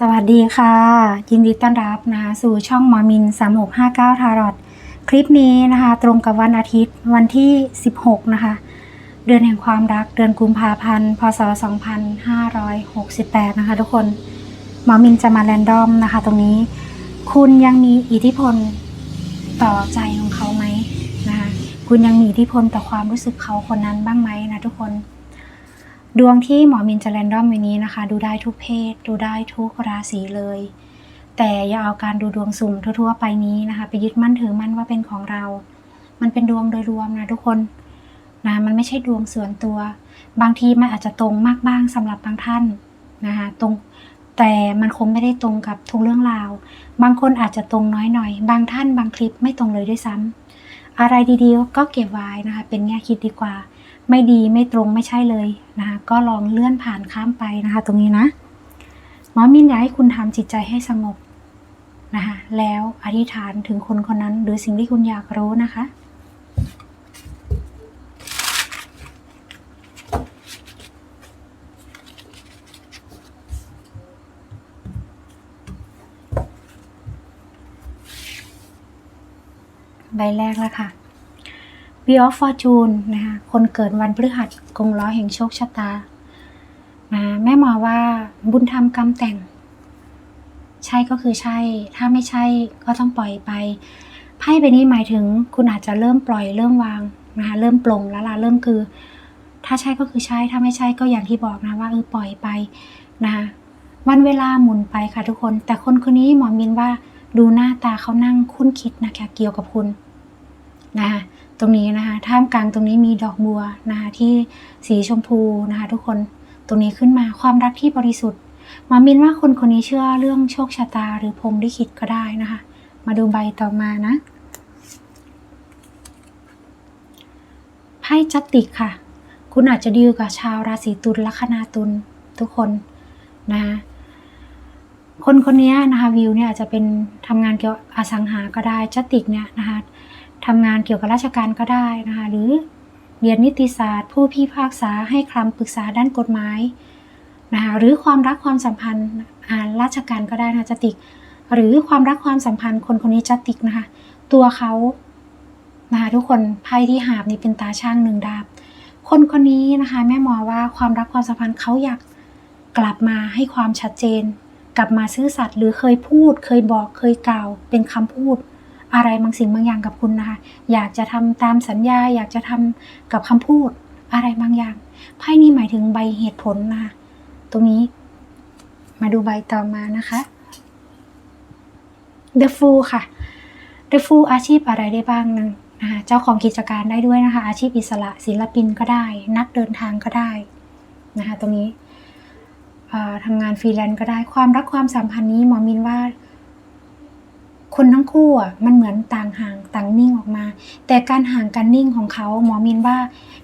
สวัสดีค่ะ ยินดีต้อนรับนะคะสู่ช่องหมอมิน3659ทารอตคลิปนี้นะคะ ตรงกับวันอาทิตย์วันที่ 16 นะคะ เดือนแห่งความรักเดือนกุมภาพันธ์พศ 2568 นะคะ ทุกคนหมอมินจะมาแรนดอมนะคะ ตรงนี้ คุณยังมีอิทธิพลต่อใจของเขาไหมนะคะคุณยังมีอิทธิพลต่อความรู้สึกเขาคนนั้นบ้างไหมนะทุกคน ดวงที่หมอมินจะแรนดอมวันนี้นะคะ ดูได้ทุกเพศ ดูได้ทุกราศีเลย แต่อย่าเอาการดูดวงสุ่มทั่วๆไปนี้นะคะ ไปยึดมั่นถือมั่นว่าเป็นของเรา มันเป็นดวงโดยรวมนะทุกคนนะมันไม่ใช่ดวงส่วนตัว บางทีมันอาจจะตรงมากบ้างสำหรับบางท่านนะคะตรงแต่มันคงไม่ได้ตรงกับทุกเรื่องราว บางคนอาจจะตรงน้อยหน่อย บางท่านบางคลิปไม่ตรงเลยด้วยซ้ำอะไรดีๆก็เก็บไว้นะคะ เป็นแง่คิดดีกว่า ไม่ดีไม่ตรงไม่ใช่เลยนะคะก็ลองเลื่อนผ่านข้ามไปนะคะ ตรงนี้นะหมอมินอยากให้คุณทำจิตใจให้สงบนะคะแล้วอธิษฐานถึงคนคนนั้น หรือสิ่งที่คุณอยากรู้นะคะใบแรกแล้วค่ะ w h e e of Fortune นะคะคนเกิดวันพฤหัสกงล้อแห่งโชคชะตานะแม่หมอว่าบุญทำกรรมแต่ง ใช่ก็คือใช่ ถ้าไม่ใช่ก็ต้องปล่อยไปไพ่ใบนี้หมายถึงคุณอาจจะเริ่มปล่อยเริ่มวางนะคะเริ่มปลงแล้วล่ะเริ่มคือ ถ้าใช่ก็คือใช่ถ้าไม่ใช่ก็อย่างที่บอกนะว่าเออปล่อยไปนะคะวันเวลาหมุนไปค่ะทุกคน แต่คนคนนี้หมอมินว่าดูหน้าตาเขานั่งคุ้นคิดนะคะเกี่ยวกับคุณนะคะ ตรงนี้นะคะท่ามกลางตรงนี้มีดอกบัวนะคะที่สีชมพูนะคะทุกคนตรงนี้ขึ้นมาความรักที่บริสุทธิ์มอมินว่าคนคนนี้เชื่อเรื่องโชคชะตาหรือพรมลิขิตก็ได้นะคะ มาดูใบต่อมานะไพ่จัตติกค่ะ คุณอาจจะดีลกับชาวราศีตุลลัคนาตุลทุกคนนะคะคนคนนี้นะคะวิวเนี่ยอาจจะเป็นทำงานเกี่ยวกับอสังหาก็ได้จัตติกเนี่ยนะคะ ทำงานเกี่ยวกับราชการก็ได้นะคะ หรือเรียนนิติศาสตร์ ผู้พิพากษาให้คำปรึกษาด้านกฎหมายนะคะหรือความรักความสัมพันธ์อ่านราชการก็ได้นะจัตติก หรือความรักความสัมพันธ์คนคนนี้จัตติกนะคะ ตัวเขานะคะทุกคนไพ่ที่หาบนี่เป็นตาช่างหนึ่งดาบ คนคนนี้นะคะแม่หมอว่าความรักความสัมพันธ์เขาอยากกลับมาให้ความชัดเจน กลับมาซื่อสัตย์หรือเคยพูด เคยบอกเคยกล่าวเป็นคำพูด อะไรบางสิ่งบางอย่างกับคุณนะคะ อยากจะทำตามสัญญา อยากจะทำกับคำพูดอะไรบางอย่างไพ่นี้หมายถึงใบเหตุผลนะคะตรงนี้ มาดูใบต่อมานะคะ The Fool ค่ะ The Fool อาชีพอะไรได้บ้างนึงนะคะเจ้าของกิจการได้ด้วยนะคะ อาชีพอิสระศิลปินก็ได้ นักเดินทางก็ได้นะคะตรงนี้ทำงานฟรีแลนซ์ก็ได้ความรักความสัมพันธ์นี้หมอมินว่า คนทั้งคู่อะมันเหมือนต่างห่างต่างนิ่งออกมา แต่การห่างกันนิ่งของเขาหมอมินว่า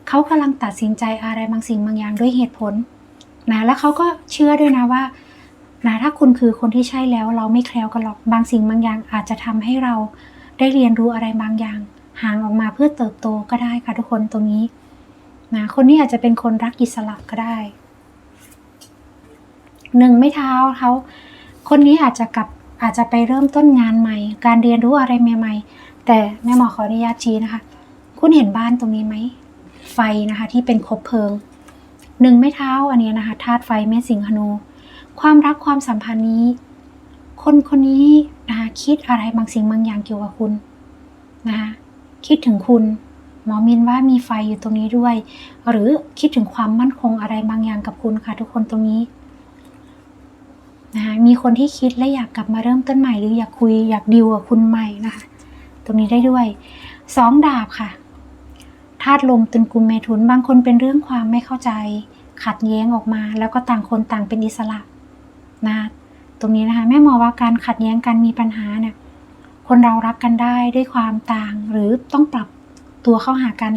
เขากำลังตัดสินใจอะไรบางสิ่งบางอย่างด้วยเหตุผลนะแล้วเขาก็เชื่อด้วยนะว่านะถ้าคุณคือคนที่ใช่แล้วเราไม่แคล้วกันหรอกบางสิ่งบางอย่างอาจจะทำให้เราได้เรียนรู้อะไรบางอย่าง ห่างออกมาเพื่อเติบโตก็ได้ค่ะทุกคนตรงนี้นะคนนี้อาจจะเป็นคนรักอิสระก็ได้หนึ่งไม่เท้าเขาคนนี้อาจจะกลับ อาจจะไปเริ่มต้นงานใหม่ การเรียนรู้อะไรใหม่ๆ แต่แม่หมอขออนุญาตชี้นะคะ คุณเห็นบ้านตรงนี้ไหม ไฟนะคะที่เป็นคบเพลิงหนึ่งไม่เท้าอันนี้นะคะธาตุไฟแม่สิงหนู ความรักความสัมพันธ์นี้ คนคนนี้นะคะคิดอะไรบางสิ่งบางอย่างเกี่ยวกับคุณนะคะคิดถึงคุณหมอมินว่ามีไฟอยู่ตรงนี้ด้วย หรือคิดถึงความมั่นคงอะไรบางอย่างกับคุณค่ะทุกคนตรงนี้ นะคะมีคนที่คิดและอยากกลับมาเริ่มต้นใหม่ หรืออยากคุยอยากดิวกับคุณใหม่นะคะ ตรงนี้ได้ด้วยสองดาบค่ะธาตุลมตุนกุมเมถุน บางคนเป็นเรื่องความไม่เข้าใจ ขัดแย้งออกมา แล้วก็ต่างคนต่างเป็นอิสระนะตรงนี้นะคะแม่หมอว่าการขัดแย้งกันมีปัญหาเนี่ยคนเรารักกันได้ด้วยความต่างหรือต้องปรับตัวเข้าหากัน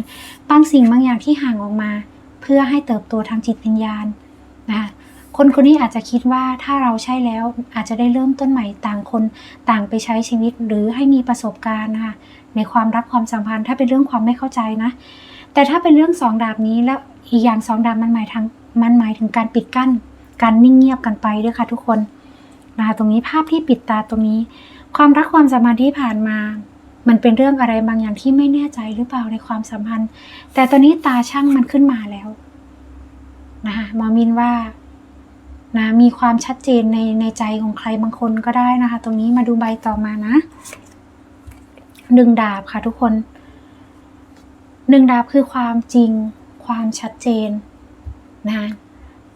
บางสิ่งบางอย่างที่ห่างออกมา เพื่อให้เติบโตทางจิตวิญญาณนะคะ คนคนนี้อาจจะคิดว่าถ้าเราใช่แล้วอาจจะได้เริ่มต้นใหม่ต่างคนต่างไปใช้ชีวิตหรือให้มีประสบการณ์นะคะในความรักความสัมพันธ์ ถ้าเป็นเรื่องความไม่เข้าใจนะ แต่ถ้าเป็นเรื่องสองดาบนี้แล้วอีกอย่างสองดาบมันหมายทางมันหมายถึงการปิดกั้น การนิ่งเงียบกันไปด้วยค่ะทุกคนนะคะตรงนี้ภาพที่ปิดตาตรงนี้ ความรักความสัมพันธ์ที่ผ่านมา มันเป็นเรื่องอะไรบางอย่างที่ไม่แน่ใจหรือเปล่าในความสัมพันธ์ แต่ตอนนี้ตาช่างมันขึ้นมาแล้วนะคะมอมินว่า นะมีความชัดเจนในในใจของใครบางคนก็ได้นะคะ ตรงนี้มาดูใบต่อมานะหนึ่งดาบค่ะทุกคนหนึ่งดาบคือความจริงความชัดเจนนะ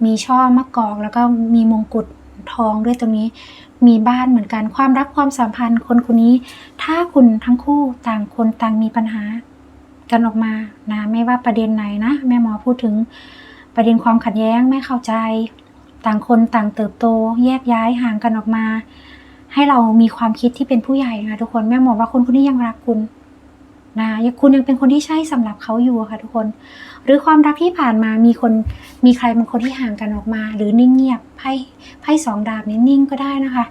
มีช่อมะกอกแล้วก็มีมงกุฎทองด้วยตรงนี้มีบ้านเหมือนกันความรักความสัมพันธ์คนคนนี้ ถ้าคุณทั้งคู่ต่างคนต่างมีปัญหากันออกมานะไม่ว่าประเด็นไหนนะ แม่หมอพูดถึงประเด็นความขัดแย้งไม่เข้าใจ ต่างคนต่างเติบโต แยกย้ายห่างกันออกมา ให้เรามีความคิดที่เป็นผู้ใหญ่นะทุกคนแม่หมอว่าคนคนนี้ยังรักคุณนะยังคุณยังเป็นคนที่ใช่สำหรับเขาอยู่ค่ะทุกคน หรือความรักที่ผ่านมามีคนมีใครบางคนที่ห่างกันออกมา หรือนิ่งเงียบไพ่ไพ่สองดาบนี้นิ่งก็ได้นะคะ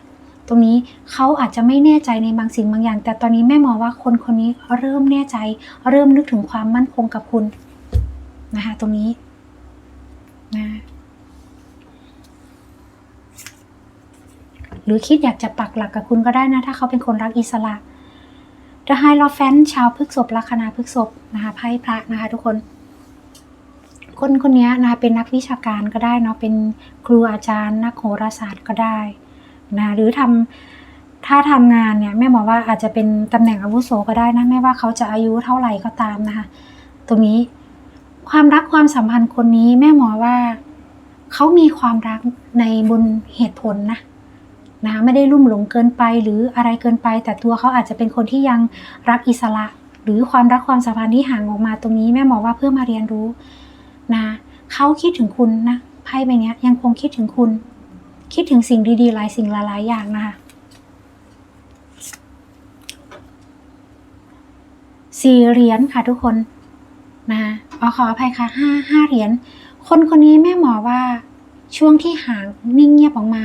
ตรงนี้เขาอาจจะไม่แน่ใจในบางสิ่งบางอย่าง แต่ตอนนี้แม่หมอว่าคนคนนี้เริ่มแน่ใจ เริ่มนึกถึงความมั่นคงกับคุณนะคะ ตรงนี้นะ หรือคิดอยากจะปักหลักกับคุณก็ได้นะ ถ้าเขาเป็นคนรักอิสระ The High l o f a n ชาวพฤกษบลัคนาพฤกษบนะคะไพ่พระนะคะทุกคน คนคนนี้นะคะเป็นนักวิชาการก็ได้เนาะเป็นครูอาจารย์ นักโหราศาสตร์ก็ได้นะหรือทำถ้าทำงานเนี่ยแม่หมอว่าอาจจะเป็นตำแหน่งอาวุโสก็ได้นะไม่ว่าเขาจะอายุเท่าไหร่ก็ตามนะคะตรงนี้ความรักความสัมพันธ์คนนี้แม่หมอว่าเขามีความรักในบนเหตุผลนะ นะไม่ได้ลุ่มหลงเกินไปหรืออะไรเกินไป แต่ตัวเขาอาจจะเป็นคนที่ยังรักอิสระ หรือความรักความสัมพันธ์ที่ห่างออกมาตรงนี้แม่หมอว่าเพื่อมาเรียนรู้นะเขาคิดถึงคุณนะไพ่ใบนี้ยังคงคิดถึงคุณ คิดถึงสิ่งดีๆหลายสิ่งหลายๆอย่างนะคะสี่เหรียญค่ะทุกคนนะอ๋อขออภัยค่ะห้าห้าเหรียญคนคนนี้แม่หมอว่าช่วงที่ห่างนิ่งเงียบออกมา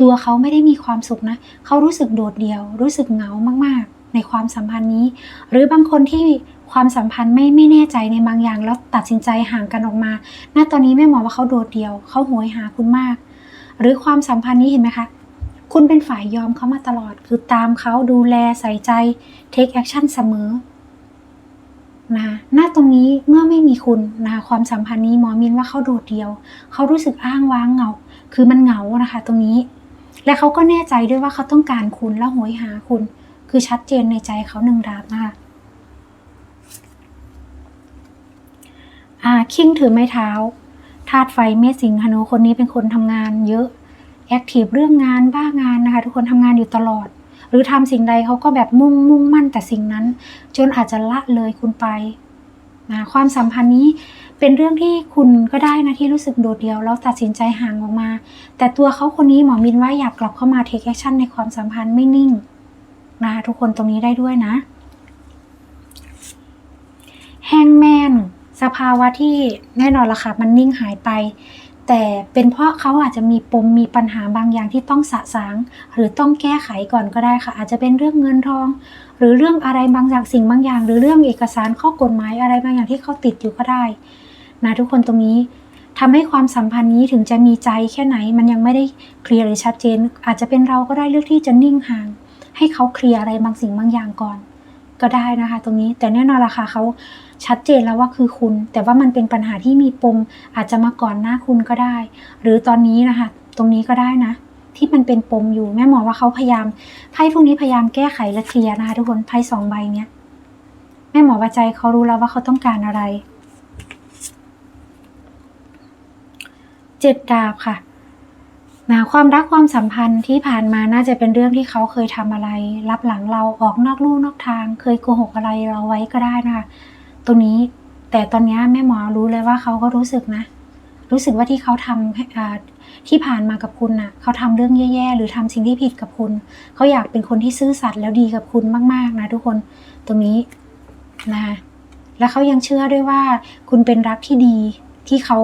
ตัวเขาไม่ได้มีความสุขนะ เขารู้สึกโดดเดี่ยว รู้สึกเหงามากๆ ในความสัมพันธ์นี้ หรือบางคนที่ความสัมพันธ์ไม่ไม่แน่ใจในบางอย่าง แล้วตัดสินใจห่างกันออกมา ณ ตอนนี้แม่หมอว่าเขาโดดเดี่ยว เขาโหยหาคุณมาก หรือความสัมพันธ์นี้เห็นไหมคะ คุณเป็นฝ่ายยอมเขามาตลอด คือตามเขาดูแลใส่ใจ take action เสมอนะณตรงนี้เมื่อไม่มีคุณนะความสัมพันธ์นี้หมอมินว่าเขาโดดเดี่ยว เขารู้สึกอ้างว้างเหงา คือมันเหงานะคะ ตรงนี้ และเขาก็แน่ใจด้วยว่าเขาต้องการคุณและโหยหาคุณ คือชัดเจนในใจเขาหนึ่งดาบนะคะอ่าคิงถือไม้เท้าธาตุไฟเมษสิงหนูคนนี้เป็นคนทำงานเยอะแอคทีฟเรื่องงานบ้างานนะคะ ทุกคนทำงานอยู่ตลอด หรือทำสิ่งใดเขาก็แบบมุ่งมุ่งมั่นแต่สิ่งนั้น จนอาจจะละเลยคุณไปนะความสัมพันธ์นี้ เป็นเรื่องที่คุณก็ได้นะที่รู้สึกโดดเดี่ยวแล้วตัดสินใจห่างออกมา แต่ตัวเขาคนนี้หมอมินว่าอยากกลับเข้ามาเทคแอคชั่นในความสัมพันธ์ไม่นิ่งนะคะทุกคนตรงนี้ได้ด้วยนะแฮงแมนสภาวะที่แน่นอนละค่ะมันนิ่งหายไป แต่เป็นเพราะเขาอาจจะมีปมมีปัญหาบางอย่างที่ต้องสะสาง หรือต้องแก้ไขก่อนก็ได้ค่ะ อาจจะเป็นเรื่องเงินทอง หรือเรื่องอะไรบางอย่างสิ่งบางอย่าง หรือเรื่องเอกสารข้อกฎหมายอะไรบางอย่างที่เขาติดอยู่ก็ได้ นะทุกคนตรงนี้ทำให้ความสัมพันธ์นี้ถึงจะมีใจแค่ไหน มันยังไม่ได้เคลียร์หรือชัดเจน อาจจะเป็นเราก็ได้เลือกที่จะนิ่งห่าง ให้เขาเคลียร์อะไรบางสิ่งบางอย่างก่อน ก็ได้นะคะ ตรงนี้แต่แน่นอนละค่ะเขาชัดเจนแล้วว่าคือคุณ แต่ว่ามันเป็นปัญหาที่มีปมอาจจะมาก่อนหน้าคุณก็ได้ หรือตอนนี้นะคะ ตรงนี้ก็ได้นะ ที่มันเป็นปมอยู่แม่หมอว่าเขาพยายามไพ่พวกนี้พยายามแก้ไขและเคลียร์นะคะทุกคนไพ่สองใบเนี้ยแม่หมอว่าใจเขารู้แล้วว่าเขาต้องการอะไร เจ็ดดาบค่ะนะความรักความสัมพันธ์ที่ผ่านมาน่าจะเป็นเรื่องที่เขาเคยทำอะไร รับหลังเราออกนอกลู่นอกทาง เคยโกหกอะไรเราไว้ก็ได้นะคะตรงนี้แต่ตอนนี้แม่หมอรู้เลยว่าเขาก็รู้สึกนะ รู้สึกว่าที่เขาทำที่ผ่านมากับคุณน่ะเขาทำเรื่องแย่ๆ หรือทำสิ่งที่ผิดกับคุณ เขาอยากเป็นคนที่ซื่อสัตย์แล้วดีกับคุณมากๆนะทุกคนตรงนี้นะคะแล้วเขายังเชื่อด้วยว่าคุณเป็นรักที่ดีที่เขา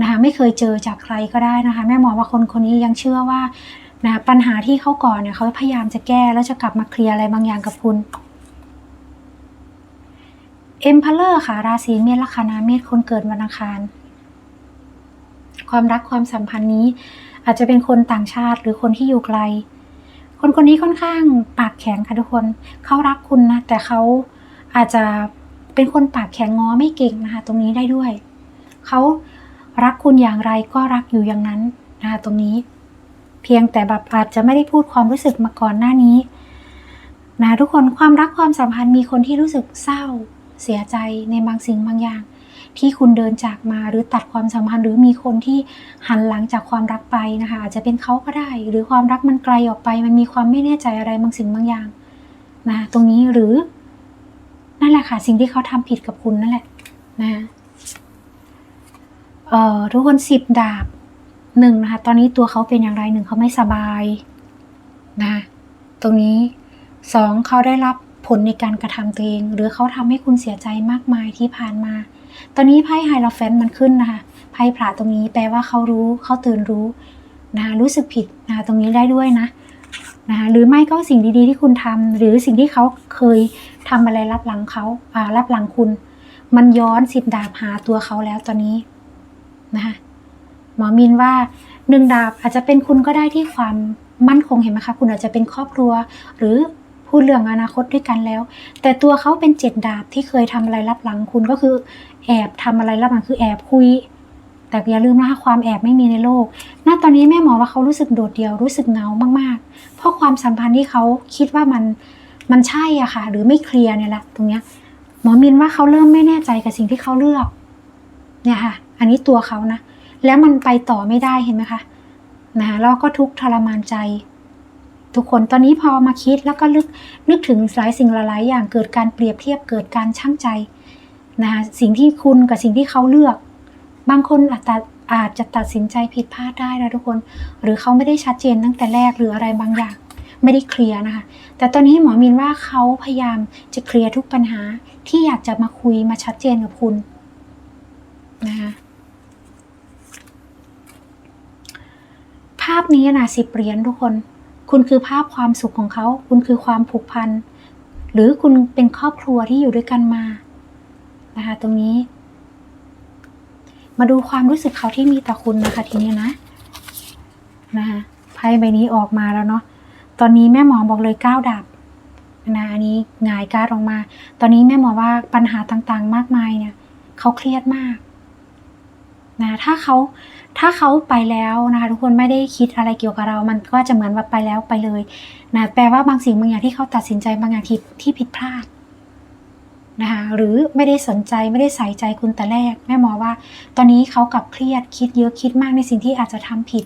นะคะไม่เคยเจอจากใครก็ได้นะคะแม่หมอว่าคนคนนี้ยังเชื่อว่านะปัญหาที่เขาก่อนเนี่ยเขาพยายามจะแก้แล้วจะกลับมาเคลียร์อะไรบางอย่างกับคุณเอ็มพลเลอร์ค่ะ ราศีเมษลัคนาเมษคนเกิดวันอังคาร ความรักความสัมพันธ์นี้ อาจจะเป็นคนต่างชาติหรือคนที่อยู่ไกล คนคนนี้ค่อนข้างปากแข็งค่ะทุกคนเขารักคุณนะ แต่เขาอาจจะเป็นคนปากแข็งงอไม่เก่งนะคะ ตรงนี้ได้ด้วยเขา รักคุณอย่างไรก็รักอยู่อย่างนั้นนะคะตรงนี้ เพียงแต่แบบอาจจะไม่ได้พูดความรู้สึกมาก่อนหน้านี้นะทุกคนความรักความสัมพันธ์มีคนที่รู้สึกเศร้า เสียใจในบางสิ่งบางอย่าง ที่คุณเดินจากมาหรือตัดความสัมพันธ์ หรือมีคนที่หันหลังจากความรักไปนะคะอาจจะเป็นเขาก็ได้ หรือความรักมันไกลออกไป มันมีความไม่แน่ใจอะไรบางสิ่งบางอย่างนะตรงนี้หรือนั่นแหละค่ะสิ่งที่เขาทำผิดกับคุณนั่นแหละนะ เอ่อทุกคนสิบดาบหนึ่งนะคะ ตอนนี้ตัวเขาเป็นอย่างไรหนึ่งเขาไม่สบายนะตรงนี้สองเขาได้รับผลในการกระทำตัวเอง หรือเขาทำให้คุณเสียใจมากมายที่ผ่านมา ตอนนี้ไพ่ไฮโลแฟนมันขึ้นนะคะไพ่พระตรงนี้แปลว่าเขารู้เขาตื่นรู้นะคะรู้สึกผิดนะคะตรงนี้ได้ด้วยนะนะคะหรือไม่ก็สิ่งดีๆที่คุณทำหรือสิ่งที่เขาเคยทำอะไรรับหลังเขาอ่ารับหลังคุณ มันย้อนสิบดาบหาตัวเขาแล้วตอนนี้ นะคะหมอมินว่าหนึ่งดาบอาจจะเป็นคุณก็ได้ที่ความมั่นคงเห็นไหมคะคุณอาจจะเป็นครอบครัว หรือพูดเรื่องอนาคตด้วยกันแล้ว แต่ตัวเขาเป็นเจ็ดดาบที่เคยทำอะไรรับหลังคุณก็คือแอบทำอะไรรับหลังคือแอบคุย แต่อย่าลืมนะคะความแอบไม่มีในโลก ณ ตอนนี้แม่หมอว่าเขารู้สึกโดดเดี่ยวรู้สึกเงามากๆ เพราะความสัมพันธ์ที่เขาคิดว่ามันมันใช่อะค่ะ หรือไม่เคลียร์เนี่ยแหละตรงเนี้ยหมอมินว่าเขาเริ่มไม่แน่ใจกับสิ่งที่เขาเลือก เนี่ยค่ะ อันนี้ตัวเขานะ แล้วมันไปต่อไม่ได้เห็นไหมคะนะคะแล้วก็ทุกทรมานใจ ทุกคนตอนนี้พอมาคิดแล้วก็นึกนึกถึงหลายสิ่งหลายอย่างเกิดการเปรียบเทียบเกิดการชั่งใจนะคะสิ่งที่คุณกับสิ่งที่เขาเลือก บางคนอาจจะอาจจะตัดสินใจผิดพลาดได้นะทุกคน หรือเขาไม่ได้ชัดเจนตั้งแต่แรกหรืออะไรบางอย่างไม่ได้เคลียร์นะคะ แต่ตอนนี้หมอมินว่าเขาพยายามจะเคลียร์ทุกปัญหาที่อยากจะมาคุยมาชัดเจนกับคุณนะคะาพนี้นะสิบเหรียญทุกคน คุณคือภาพความสุขของเขา คุณคือความผูกพัน หรือคุณเป็นครอบครัวที่อยู่ด้วยกันมา นะคะตรงนี้ มาดูความรู้สึกเขาที่มีต่อคุณนะคะทีนี้นะ นะคะไพ่ใบนี้ออกมาแล้วเนาะ ตอนนี้แม่หมอบอกเลยก้าวดับนะอันนี้หงายการดออกมา ตอนนี้แม่หมอว่าปัญหาต่างๆ มากมายเนี่ยเขาเครียดมาก นะถ้าเขาถ้าเขาไปแล้วนะคะทุกคนไม่ได้คิดอะไรเกี่ยวกับเรา มันก็จะเหมือนว่าไปแล้วไปเลยนะแปลว่าบางสิ่งบางอย่างที่เขาตัดสินใจบางอย่างที่ที่ผิดพลาดนะคะหรือไม่ได้สนใจไม่ได้ใส่ใจคุณแต่แรกแม่หมอว่า ตอนนี้เขากลับเครียดคิดเยอะคิดมากในสิ่งที่อาจจะทำผิด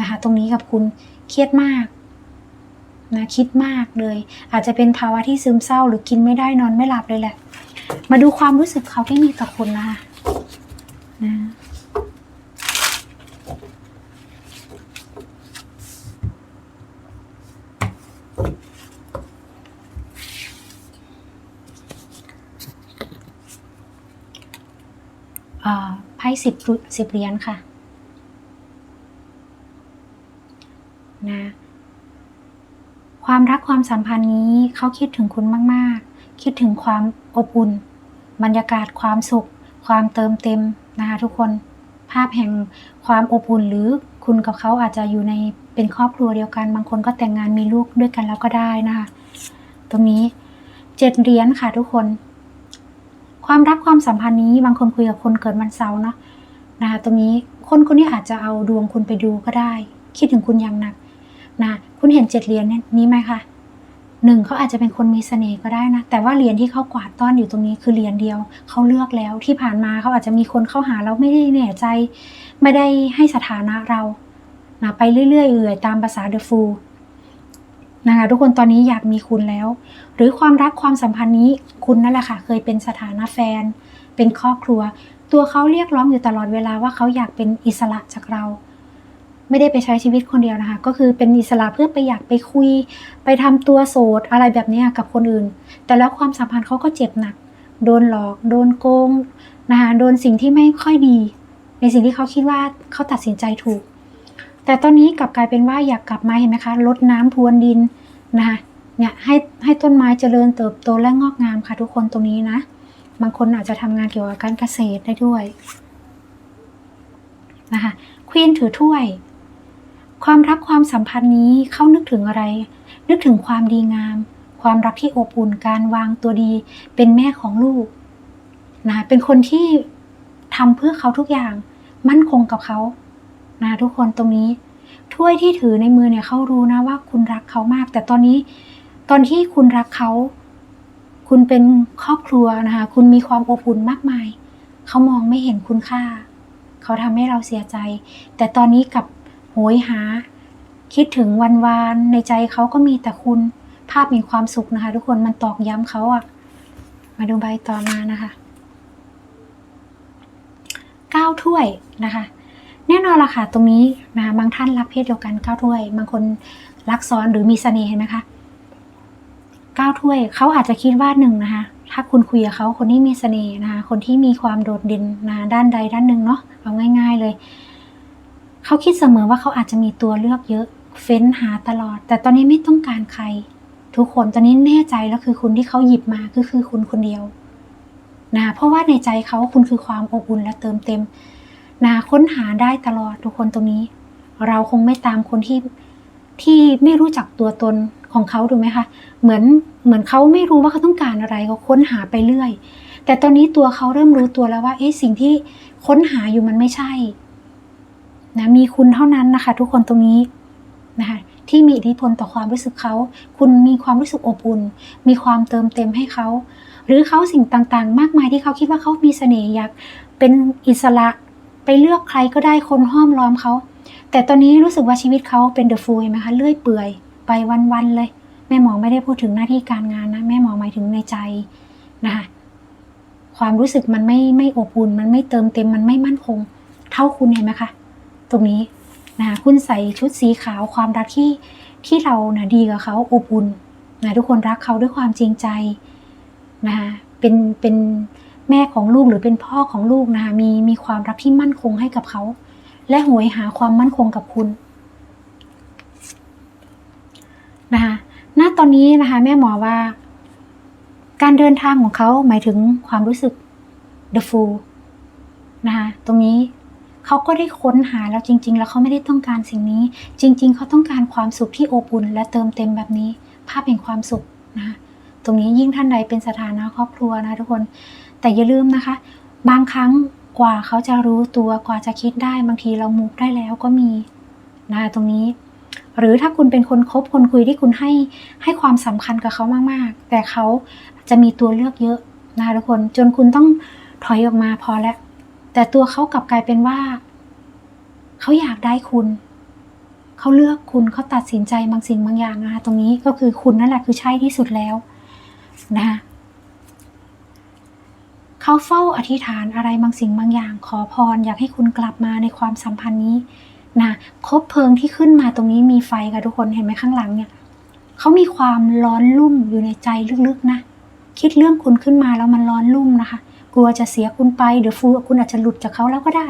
นะคะตรงนี้กับคุณเครียดมากนะคิดมากเลย อาจจะเป็นภาวะที่ซึมเศร้าหรือกินไม่ได้นอนไม่หลับเลยแหละ มาดูความรู้สึกเขาที่มีต่อคุณนะคะ นะไพ่สิบสิบเหรียญค่ะ นะ ความรักความสัมพันธ์นี้เขาคิดถึงคุณมาก ๆ คิดถึงความอบอุ่น บรรยากาศความสุข ความเติมเต็ม นะคะทุกคนภาพแห่งความอบอุ่นหรือคุณกับเขาอาจจะอยู่ในเป็นครอบครัวเดียวกัน บางคนก็แต่งงานมีลูกด้วยกันแล้วก็ได้นะคะ ตรงนี้เจ็ดเหรียญค่ะทุกคน ความรักความสัมพันธ์นี้ บางคนคุยกับคนเกิดวันเสาร์เนาะนะคะตรงนี้คนคนนี้อาจจะเอาดวงคุณไปดูก็ได้ คิดถึงคุณอย่างหนักนะคุณเห็นเจ็ดเหรียญนี้ไหมคะ หนึ่งเขาอาจจะเป็นคนมีเสน่ห์ก็ได้นะ แต่ว่าเหรียญที่เขากวาดต้อนอยู่ตรงนี้คือเหรียญเดียวเขาเลือกแล้วที่ผ่านมาเขาอาจจะมีคนเข้าหาเราไม่ได้แน่ใจ ไม่ได้ให้สถานะเรานะไปเรื่อยๆเอื่อยตามภาษาเดอะฟูนะคะทุกคนตอนนี้อยากมีคุณแล้ว หรือความรักความสัมพันธ์นี้คุณนั่นแหละค่ะ เคยเป็นสถานะแฟน เป็นครอบครัว ตัวเขาเรียกร้องอยู่ตลอดเวลาว่าเขาอยากเป็นอิสระจากเรา ไม่ได้ไปใช้ชีวิตคนเดียวนะคะ ก็คือเป็นอิสระเพื่อไปอยากไปคุย ไปทำตัวโสดอะไรแบบนี้กับคนอื่น แต่แล้วความสัมพันธ์เขาก็เจ็บหนัก โดนหลอก โดนโกงนะคะโดนสิ่งที่ไม่ค่อยดี ในสิ่งที่เขาคิดว่าเขาตัดสินใจถูก แต่ตอนนี้กลับกลายเป็นว่าอยากกลับมาเห็นไหมคะลดน้ำพรวนดินนะคะเนี่ยให้ให้ต้นไม้เจริญเติบโตและงอกงามค่ะทุกคนตรงนี้นะ บางคนอาจจะทำงานเกี่ยวกับการเกษตรได้ด้วยนะคะควีนถือถ้วย ความรักความสัมพันธ์นี้เขานึกถึงอะไร นึกถึงความดีงาม ความรักที่อบอุ่นการวางตัวดี เป็นแม่ของลูกนะเป็นคนที่ทำเพื่อเขาทุกอย่าง มั่นคงกับเขานะทุกคนตรงนี้ ถ้วยที่ถือในมือเนี่ยเขารู้นะว่าคุณรักเขามาก แต่ตอนนี้ ตอนที่คุณรักเขา คุณเป็นครอบครัวนะคะ คุณมีความอบอุ่นมากมาย เขามองไม่เห็นคุณค่า เขาทำให้เราเสียใจ แต่ตอนนี้กับ หยหา คิดถึงวันวานในใจเขาก็มีแต่คุณภาพมีความสุขนะคะ ทุกคนมันตอกย้ำเขาอะมาดูใบต่อมานะคะเก้าถ้วยนะคะ แน่นอนละค่ะตรงนี้นะคะบางท่านรักเพศเดียวกันเก้าถ้วย บางคนรักซ้อนหรือมีเสน่ห์เห็นไหมคะเก้าถ้วยเขาอาจจะคิดว่าหนึ่งนะคะ ถ้าคุณคุยกับเขาคนที่มีเสน่ห์นะคะ คนที่มีความโดดเด่นนะด้านใดด้านหนึ่งเนาะเอาง่าย ๆเลย เขาคิดเสมอว่าเขาอาจจะมีตัวเลือกเยอะ เฟ้นหาตลอด แต่ตอนนี้ไม่ต้องการใคร ทุกคนตอนนี้แน่ใจแล้วคือคุณที่เขาหยิบมาก็คือคุณคนเดียวนะเพราะว่าในใจเขาคุณคือความอบอุ่นและเติมเต็มนะค้นหาได้ตลอดทุกคนตรงนี้ เราคงไม่ตามคนที่ที่ไม่รู้จักตัวตนของเขาถูกไหมคะ เหมือนเหมือนเขาไม่รู้ว่าเขาต้องการอะไรเขาค้นหาไปเรื่อย แต่ตอนนี้ตัวเขาเริ่มรู้ตัวแล้วว่า เอ๊ะสิ่งที่ค้นหาอยู่มันไม่ใช่ นะมีคุณเท่านั้นนะคะ ทุกคนตรงนี้นะคะที่มีอิทธิพลต่อความรู้สึกเขา คุณมีความรู้สึกอบอุ่น มีความเติมเต็มให้เขา หรือเขาสิ่งต่างๆ มากมายที่เขาคิดว่าเขามีเสน่ห์อยากเป็นอิสระไปเลือกใครก็ได้คนห้อมล้อมเขา แต่ตอนนี้รู้สึกว่าชีวิตเขาเป็นเดอะฟูลไหมคะเลื่อยเปื่อยไปวันๆเลย แม่หมอไม่ได้พูดถึงหน้าที่การงานนะแม่หมอหมายถึงในใจนะคะความรู้สึกมันไม่ไม่อบอุ่นมันไม่เติมเต็มมันไม่มั่นคง เท่าคุณเห็นไหมคะ ตรงนี้นะคะคุณใส่ชุดสีขาวความรักที่ที่เรานะดีกับเขาอบอุ่นนะทุกคนรักเขาด้วยความจริงใจนะคะเป็นเป็นแม่ของลูกหรือเป็นพ่อของลูกนะคะมีมีความรักที่มั่นคงให้กับเขา และหวยหาความมั่นคงกับคุณนะคะณตอนนี้นะคะแม่หมอว่า การเดินทางของเขาหมายถึงความรู้สึก the fool นะคะตรงนี้ เขาก็ได้ค้นหาแล้วจริง ๆ แล้วเขาไม่ได้ต้องการสิ่งนี้ จริง ๆ เขาต้องการความสุขที่อบอุ่นและเติมเต็มแบบนี้ ภาพแห่งความสุขนะคะตรงนี้ยิ่งท่านใดเป็นสถานะครอบครัวนะทุกคน แต่อย่าลืมนะคะ บางครั้งกว่าเขาจะรู้ตัวกว่าจะคิดได้บางทีเรามุกได้แล้วก็มีนะตรงนี้ หรือถ้าคุณเป็นคนคบคนคุยที่คุณให้ให้ความสำคัญกับเขามากๆ แต่เขาจะมีตัวเลือกเยอะนะคะทุกคนจนคุณต้องถอยออกมาพอแล้ว แต่ตัวเขากลับกลายเป็นว่า เขาอยากได้คุณ เขาเลือกคุณเขาตัดสินใจบางสิ่งบางอย่างนะคะตรงนี้ก็คือคุณนั่นแหละคือใช่ที่สุดแล้วนะคะเขาเฝ้าอธิษฐานอะไรบางสิ่งบางอย่าง ขอพรอยากให้คุณกลับมาในความสัมพันธ์นี้นะคบเพลิงที่ขึ้นมาตรงนี้มีไฟค่ะทุกคนเห็นไหมข้างหลังเนี่ยเขามีความร้อนลุ่มอยู่ในใจลึกๆนะ คิดเรื่องคุณขึ้นมาแล้วมันร้อนลุ่มนะคะ กลัวจะเสียคุณไปเดี๋ยวฟูคุณอาจจะหลุดจากเขาแล้วก็ได้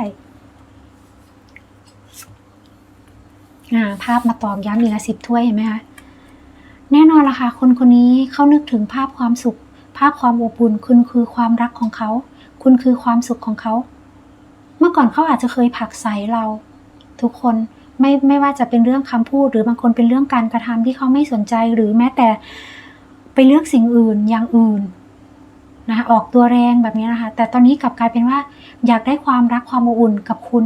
าภาพมาตอกย้ำอีกละสิบถ้วยเห็นไหมคะแน่นอนละค่ะคนคนนี้เขานึกถึงภาพความสุข ภาพความอบอุ่นคุณคือความรักของเขา คุณคือความสุขของเขา เมื่อก่อนเขาอาจจะเคยผักใส่เรา ทุกคนไม่ไม่ว่าจะเป็นเรื่องคำพูด หรือบางคนเป็นเรื่องการกระทำที่เขาไม่สนใจหรือแม้แต่ไปเลือกสิ่งอื่นอย่างอื่น นะคะออกตัวแรงแบบนี้นะคะ แต่ตอนนี้กลับกลายเป็นว่า อยากได้ความรักความอบอุ่นกับคุณ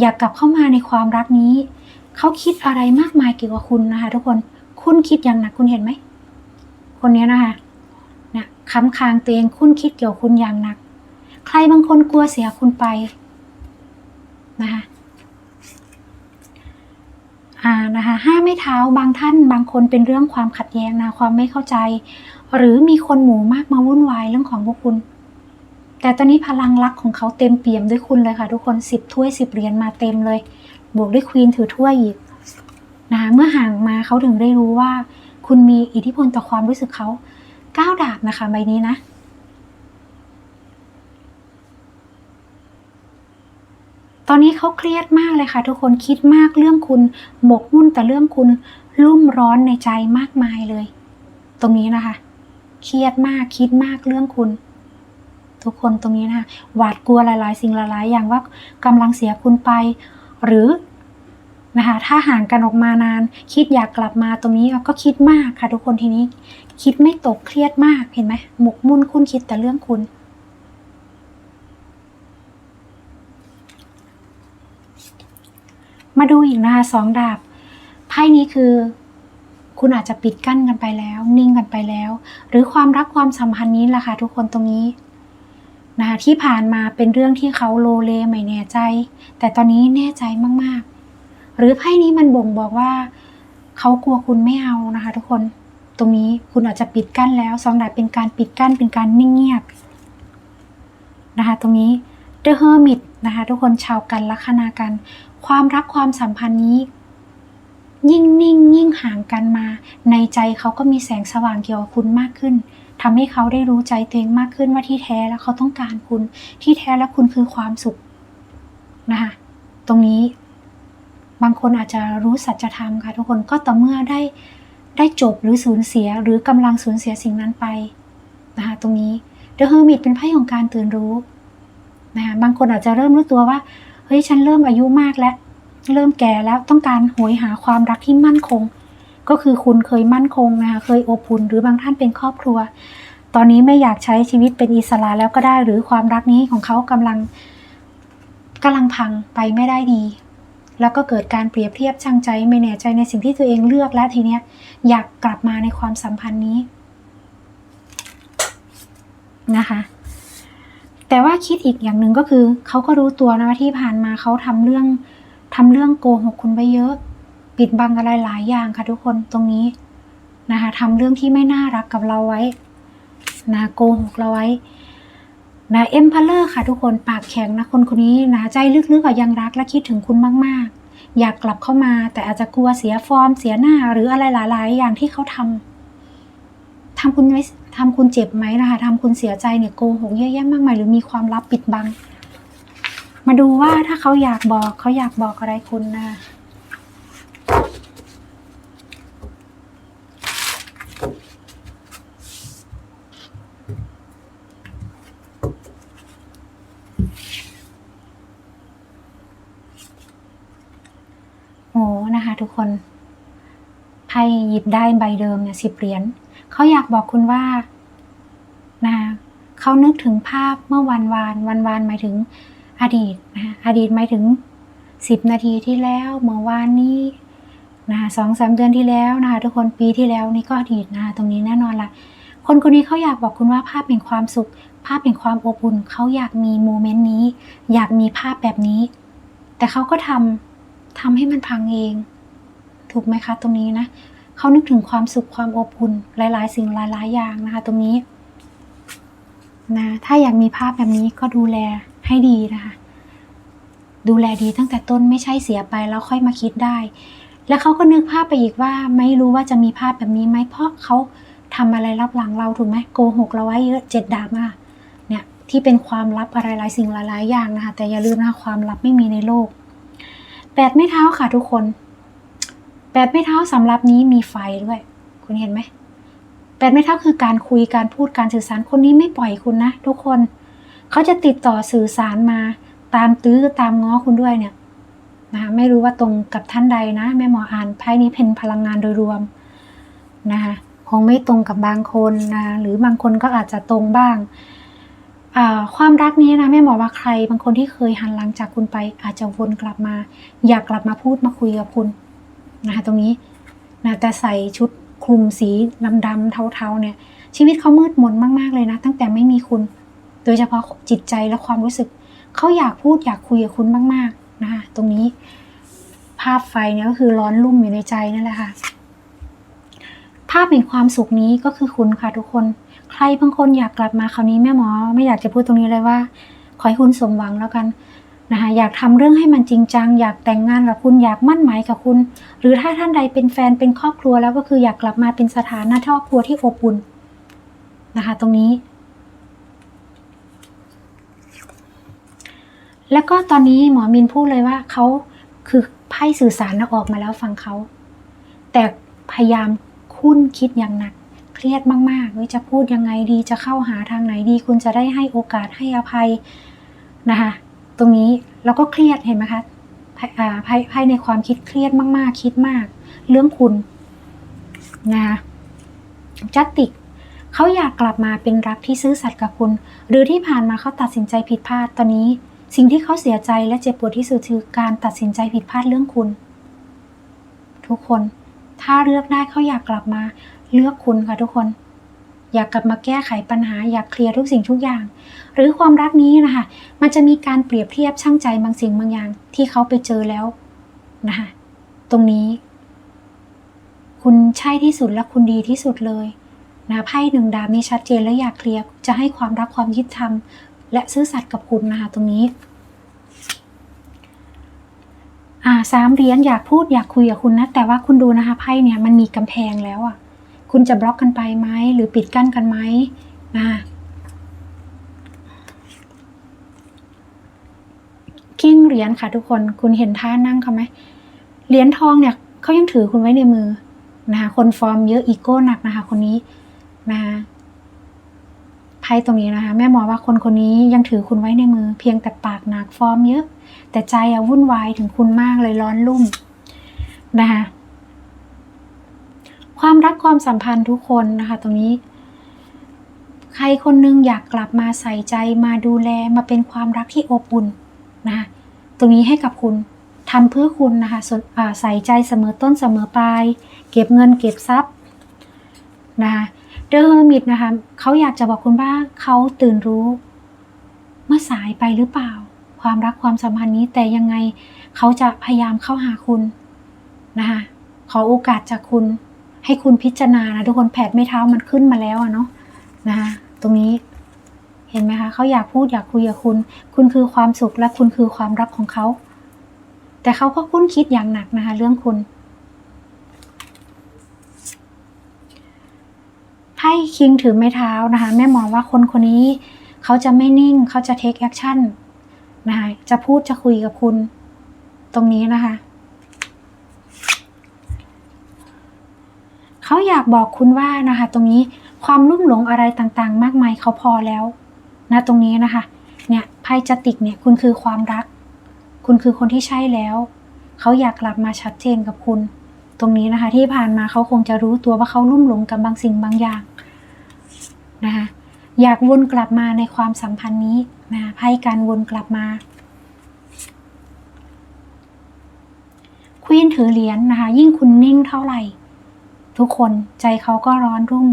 อยากกลับเข้ามาในความรักนี้ เขาคิดอะไรมากมายเกี่ยวกับคุณนะคะ ทุกคนคุณคิดอย่างหนักคุณเห็นไหมคนนี้นะคะเนี่ยค้ำคางตัวเองคุณคิดเกี่ยวคุณอย่างหนัก ใครบางคนกลัวเสียคุณไปนะคะอ่านะคะห้าไม่เท้าบางท่านบางคนเป็นเรื่องความขัดแย้งนะความไม่เข้าใจ หรือมีคนหมู่มากมาวุ่นวายเรื่องของพวกคุณ แต่ตอนนี้พลังรักของเขาเต็มเปี่ยมด้วยคุณเลยค่ะ ทุกคนสิบถ้วยสิบเหรียญมาเต็มเลย บวกด้วยควีนถือถ้วยอีกนะคะเมื่อห่างมาเขาถึงได้รู้ว่า คุณมีอิทธิพลต่อความรู้สึกเขาก้าวดาบนะคะใบนี้นะตอนนี้เขาเครียดมากเลยค่ะ ทุกคนคิดมากเรื่องคุณหมกมุ่นแต่เรื่องคุณรุ่มร้อนในใจมากมายเลย ตรงนี้นะคะ เครียดมากคิดมากเรื่องคุณ ทุกคนตรงนี้นะคะหวาดกลัวหลาย ๆ สิ่งหลาย ๆ อย่างว่ากำลังเสียคุณไป หรือนะคะถ้าห่างกันออกมานาน คิดอยากกลับมาตรงนี้ก็คิดมากค่ะทุกคนทีนี้ คิดไม่ตกเครียดมากเห็นไหมหมกมุ่นคุณคิดแต่เรื่องคุณมาดูอีกนะคะสองดาบไพ่นี้คือ คุณอาจจะปิดกั้นกันไปแล้ว นิ่งกันไปแล้ว หรือความรักความสัมพันธ์นี้แหละค่ะทุกคนตรงนี้นะคะที่ผ่านมาเป็นเรื่องที่เขาโลเลไม่แน่ใจ แต่ตอนนี้แน่ใจมากๆ หรือไพ่นี้มันบ่งบอกว่า เขากลัวคุณไม่เอานะคะ ทุกคนตรงนี้คุณอาจจะปิดกั้นแล้วสองดาบเป็นการปิดกั้นเป็นการนิ่งเงียบนะคะ ตรงนี้ The Hermit นะคะ ทุกคนชาวกันลัคนากัน ความรักความสัมพันธ์นี้ ยิ่งนิ่งยิ่งห่างกันมา ในใจเขาก็มีแสงสว่างเกี่ยวกับคุณมากขึ้นทำให้เขาได้รู้ใจตัวเองมากขึ้นว่าที่แท้แล้วเขาต้องการคุณ ที่แท้แล้วคุณคือความสุขนะคะตรงนี้บางคนอาจจะรู้สัจธรรมค่ะทุกคนก็ต่อเมื่อได้ได้จบหรือสูญเสียหรือกำลังสูญเสียสิ่งนั้นไปนะคะตรงนี้ The Hermit เป็นไพ่ของการตื่นรู้นะคะบางคนอาจจะเริ่มรู้ตัวว่าเฮ้ยฉันเริ่มอายุมากแล้ว เริ่มแก่แล้วต้องการโหยหาความรักที่มั่นคง ก็คือคุณเคยมั่นคงนะคะเคยอบอุ่นหรือบางท่านเป็นครอบครัว ตอนนี้ไม่อยากใช้ชีวิตเป็นอิสระแล้วก็ได้หรือความรักนี้ของเขากำลังกำลังพังไปไม่ได้ดี แล้วก็เกิดการเปรียบเทียบช่างใจไม่แน่ใจในสิ่งที่ตัวเองเลือกแล้วทีเนี้ยอยากกลับมาในความสัมพันธ์นี้นะคะแต่ว่าคิดอีกอย่างหนึ่งก็คือเขาก็รู้ตัวนะว่าที่ผ่านมาเขาทำเรื่อง ทำเรื่องโกหกคุณไปเยอะ ปิดบังอะไรหลายอย่างค่ะทุกคนตรงนี้นะคะทำเรื่องที่ไม่น่ารักกับเราไว้นะโกหกเราไว้นะเอ็มพัลเลอร์ค่ะทุกคนปากแข็งนะคนคนนี้นะใจลึกๆอะยังรักและคิดถึงคุณมากๆ อยากกลับเข้ามา แต่อาจจะกลัวเสียฟอร์ม เสียหน้าหรืออะไรหลายๆ อย่างที่เขาทำทำคุณไว้ทำคุณเจ็บไหมนะคะทำคุณเสียใจเนี่ยโกหกเยอะแยะมากมายหรือมีความลับปิดบัง มาดูว่าถ้าเขาอยากบอกเขาอยากบอกอะไรคุณนะโอ้นะคะ ทุกคนไพ่หยิบได้ใบเดิมเนี่ยสิบเหรียญเขาอยากบอกคุณว่านะคะเขานึกถึงภาพเมื่อวันวาน วันวานหมายถึง อดีตนะคะอดีตหมายถึงสิบนาทีที่แล้วเมื่อวานนี้นะคะสองสามเดือนที่แล้วนะคะทุกคนปีที่แล้วนี่ก็อดีตนะคะตรงนี้แน่นอนละคนคนนี้เขาอยากบอกคุณว่าภาพแห่งความสุข ภาพแห่งความอบอุ่นเขาอยากมีโมเมนต์นี้ อยากมีภาพแบบนี้ แต่เขาก็ทำทำให้มันพังเอง ถูกไหมคะ ตรงนี้นะเขานึกถึงความสุขความอบอุ่นหลาย ๆ สิ่งหลาย ๆ อย่างนะคะ ตรงนี้นะถ้าอยากมีภาพแบบนี้ก็ดูแล ให้ดีนะคะ ดูแลดีตั้งแต่ต้นไม่ใช่เสียไปแล้วค่อยมาคิดได้ แล้วเขาก็นึกภาพไปอีกว่า ไม่รู้ว่าจะมีภาพแบบนี้ไหมเพราะเขาทำอะไรรับหลังเราถูกไหมโกหกเราไว้เยอะเจ็ดดาบอะเนี่ยที่เป็นความลับอะไรหลายสิ่งหลายๆอย่างนะคะ แต่อย่าลืมนะความลับไม่มีในโลกแปดไม้เท้าค่ะทุกคนแปดไม้เท้าสำหรับนี้มีไฟด้วย คุณเห็นไหมแปดไม้เท้าคือการคุยการพูดการสื่อสารคนนี้ไม่ปล่อยคุณนะทุกคน เขาจะติดต่อสื่อสารมา ตามตื้อตามง้อคุณด้วยเนี่ยนะคะไม่รู้ว่าตรงกับท่านใดนะแม่หมออ่านไพ่นี้เป็นพลังงานโดยรวมนะคะคงไม่ตรงกับบางคนนะหรือบางคนก็อาจจะตรงบ้างความรักนี้นะแม่หมอว่าใคร บางคนที่เคยหันหลังจากคุณไปอาจจะวนกลับมา อยากกลับมาพูดมาคุยกับคุณนะคะตรงนี้นะแต่ใส่ชุดคลุมสีดำๆเทาๆเนี่ย ชีวิตเขามืดมนมากๆเลยนะ ตั้งแต่ไม่มีคุณ โดยเฉพาะจิตใจและความรู้สึก เขาอยากพูดอยากคุยกับคุณมากๆนะคะตรงนี้ภาพไฟเนี่ยก็คือร้อนรุ่มอยู่ในใจนั่นแหละค่ะ ภาพแห่งความสุขนี้ก็คือคุณค่ะทุกคน ใครบางคนอยากกลับมาคราวนี้แม่หมอ ไม่อยากจะพูดตรงนี้เลยว่า ขอให้คุณสมหวังแล้วกันนะคะอยากทำเรื่องให้มันจริงจัง อยากแต่งงานกับคุณอยากมั่นหมายกับคุณ หรือถ้าท่านใดเป็นแฟนเป็นครอบครัวแล้วก็คืออยากกลับมาเป็นสถานะครอบครัวที่อบอุ่นนะคะ ตรงนี้ แล้วก็ตอนนี้หมอมินพูดเลยว่าเขาคือไพ่สื่อสารนะออกมาแล้วฟังเขา แต่พยายามคุ้นคิดอย่างหนัก เครียดมากๆว่าจะพูดยังไงดีจะเข้าหาทางไหนดี คุณจะได้ให้โอกาสให้อภัยนะคะตรงนี้เราก็เครียดเห็นไหมคะไพ่อ่าไพ่ไพ่ในความคิดเครียดมาก ๆ คิดมาก เรื่องคุณนะคะจัตติกเขาอยากกลับมาเป็นรักที่ซื่อสัตย์กับคุณ หรือที่ผ่านมาเขาตัดสินใจผิดพลาดตอนนี้ สิ่งที่เขาเสียใจและเจ็บปวดที่สุดคือการตัดสินใจผิดพลาดเรื่องคุณ ทุกคน ถ้าเลือกได้เขาอยากกลับมา เลือกคุณค่ะทุกคน อยากกลับมาแก้ไขปัญหา อยากเคลียร์ทุกสิ่งทุกอย่าง หรือความรักนี้นะคะ มันจะมีการเปรียบเทียบช่างใจบางสิ่งบางอย่างที่เขาไปเจอแล้วนะคะตรงนี้ คุณใช่ที่สุดและคุณดีที่สุดเลยนะไพ่หนึ่งดาบนี้ชัดเจนและอยากเคลียร์จะให้ความรักความยุติธรรม และซื่อสัตย์กับคุณนะคะตรงนี้อ่าสามเหรียญอยากพูดอยากคุยกับคุณนะ แต่ว่าคุณดูนะคะไพ่เนี่ยมันมีกำแพงแล้วอะ คุณจะบล็อกกันไปไหมหรือปิดกั้นกันไหมนะคะคิงเหรียญค่ะทุกคนคุณเห็นท่านั่งเขาไหมเหรียญทองเนี่ยเขายังถือคุณไว้ในมือนะคะคนฟอร์มเยอะอีโก้หนักนะคะ คนนี้นะคะ ไพ่ตรงนี้นะคะ แม่หมอว่าคนคนนี้ยังถือคุณไว้ในมือ เพียงแต่ปากหนักฟอร์มเยอะ แต่ใจอะวุ่นวายถึงคุณมากเลยร้อนรุ่มนะคะความรักความสัมพันธ์ทุกคนนะคะ ตรงนี้ ใครคนหนึงอยากกลับมาใส่ใจมาดูแลมาเป็นความรักที่อบอุ่นนะคะตรงนี้ให้กับคุณทำเพื่อคุณนะคะใส่ใจเสมอต้นเสมอปลาย เก็บเงินเก็บทรัพย์นะคะ เดอะเฮอร์มิตนะคะเขาอยากจะบอกคุณว่าเขาตื่นรู้ เมื่อสายไปหรือเปล่า ความรักความสัมพันธ์นี้แต่ยังไงเขาจะพยายามเข้าหาคุณนะคะขอโอกาสจากคุณ ให้คุณพิจารณานะทุกคนแผดไม่เท้ามันขึ้นมาแล้วอะเนาะนะคะตรงนี้เห็นไหมคะเขาอยากพูดอยากคุยกับคุณ คุณคือความสุขและคุณคือความรักของเขา แต่เขาก็คุ้นคิดอย่างหนักนะคะ เรื่องคุณ ไพ่คิงถือไม้เท้านะคะ แม่มองว่าคนคนนี้เขาจะไม่นิ่งเขาจะเทคแอคชั่นนะคะจะพูดจะคุยกับคุณตรงนี้นะคะ เขาอยากบอกคุณว่านะคะ ตรงนี้ความลุ่มหลงอะไรต่างๆ มากมายเขาพอแล้วนะตรงนี้นะคะ เนี่ยไพ่จติกเนี่ยคุณคือความรัก คุณคือคนที่ใช่แล้ว เขาอยากกลับมาชัดเจนกับคุณ ตรงนี้นะคะ ที่ผ่านมาเขาคงจะรู้ตัวว่าเขาลุ่มหลงกับบางสิ่งบางอย่าง นะคะอยากวนกลับมาในความสัมพันธ์นี้นะไพ่การวนกลับมาควีนถือเหรียญนะคะ ยิ่งคุณนิ่งเท่าไหร่ ทุกคนใจเขาก็ร้อนรุ่ม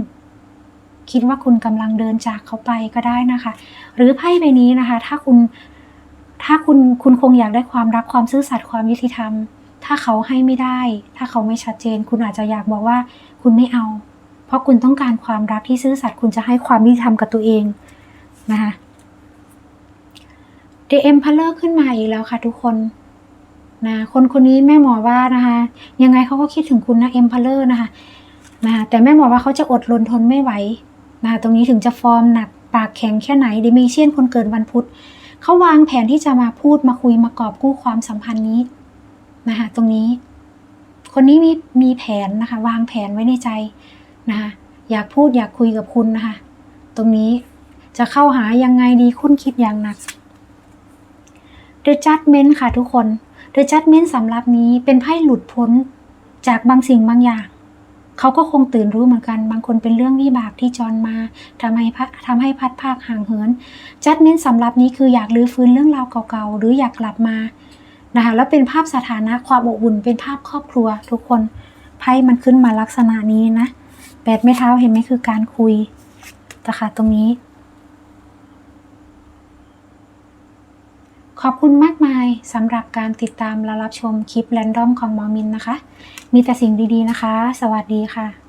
คิดว่าคุณกำลังเดินจากเขาไปก็ได้นะคะ หรือไพ่ใบนี้นะคะ ถ้าคุณถ้าคุณคุณคงอยากได้ความรักความซื่อสัตย์ความยุติธรรม ถ้าเขาให้ไม่ได้ ถ้าเขาไม่ชัดเจน คุณอาจจะอยากบอกว่าคุณไม่เอา เพราะคุณต้องการความรักที่ซื่อสัตย์คุณจะให้ความยุติธรรมกับตัวเองนะคะเดเอ็มพัลเลอร์ขึ้นมาอีกแล้วค่ะทุกคนนะคนคนนี้แม่หมอว่านะคะ ยังไงเขาก็คิดถึงคุณนะเอ็มพัลเลอร์นะคะนะคะแต่แม่หมอว่าเขาจะอดรนทนไม่ไหวนะคะตรงนี้ถึงจะฟอร์มหนักปากแข็งแค่ไหนเดมิเชียนคนเกิดวันพุธเขาวางแผนที่จะมาพูดมาคุยมากอบกู้ความสัมพันธ์นี้นะคะตรงนี้ คนนี้มีมีแผนนะคะ วางแผนไว้ในใจ นะคะอยากพูดอยากคุยกับคุณนะคะ ตรงนี้จะเข้าหายังไงดีคุณคิดอย่างหนัก The Judgment ค่ะทุกคน The Judgment สำหรับนี้เป็นไพ่หลุดพ้นจากบางสิ่งบางอย่างเขาก็คงตื่นรู้เหมือนกัน บางคนเป็นเรื่องวิบากที่จรมาทำให้พัดทำให้พัดภาคห่างเหิน Judgment สำหรับนี้คืออยากลื้อฟื้นเรื่องราวเก่าๆ หรืออยากกลับมานะคะแล้วเป็นภาพสถานะความอบอุ่นเป็นภาพครอบครัว ทุกคนไพ่มันขึ้นมาลักษณะนี้นะ แปดไม้เท้าเห็นไหมคือการคุยนะคะตรงนี้ ขอบคุณมากมายสำหรับการติดตามและรับชมคลิปแรนดอมของหมอมินนะคะ มีแต่สิ่งดีๆนะคะ สวัสดีค่ะ